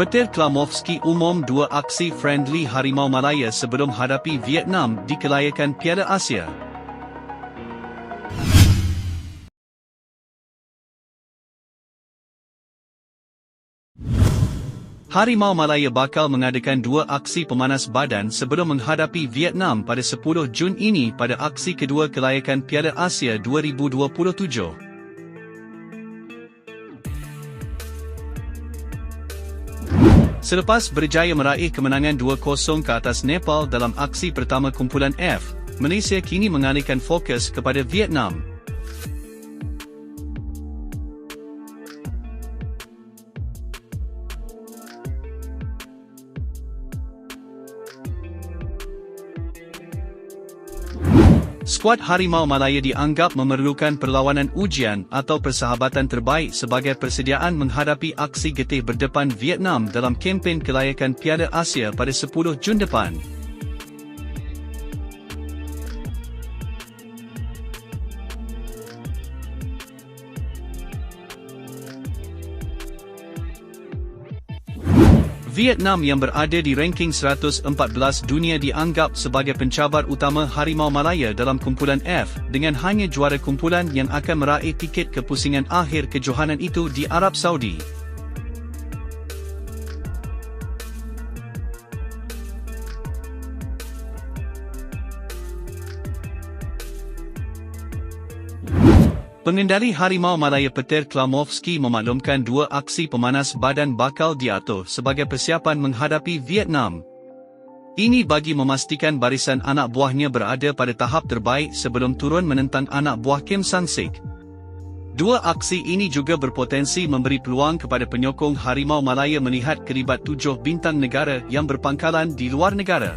Petir Klamovski umum dua aksi friendly Harimau Malaya sebelum hadapi Vietnam di kelayakan Piala Asia. Harimau Malaya bakal mengadakan dua aksi pemanas badan sebelum menghadapi Vietnam pada 10 Jun ini pada aksi kedua kelayakan Piala Asia 2027. Selepas berjaya meraih kemenangan 2-0 ke atas Nepal dalam aksi pertama kumpulan F, Malaysia kini mengalihkan fokus kepada Vietnam. Skuad Harimau Malaya dianggap memerlukan perlawanan ujian atau persahabatan terbaik sebagai persediaan menghadapi aksi getih berdepan Vietnam dalam kempen kelayakan Piala Asia pada 10 Jun depan. Vietnam yang berada di ranking 114 dunia dianggap sebagai pencabar utama Harimau Malaya dalam kumpulan F dengan hanya juara kumpulan yang akan meraih tiket kepusingan akhir kejohanan itu di Arab Saudi. Pengendali Harimau Malaya Peter Klamovski memaklumkan dua aksi pemanas badan bakal diatur sebagai persiapan menghadapi Vietnam. Ini bagi memastikan barisan anak buahnya berada pada tahap terbaik sebelum turun menentang anak buah Kim Sang-sik. Dua aksi ini juga berpotensi memberi peluang kepada penyokong Harimau Malaya melihat keribat tujuh bintang negara yang berpangkalan di luar negara.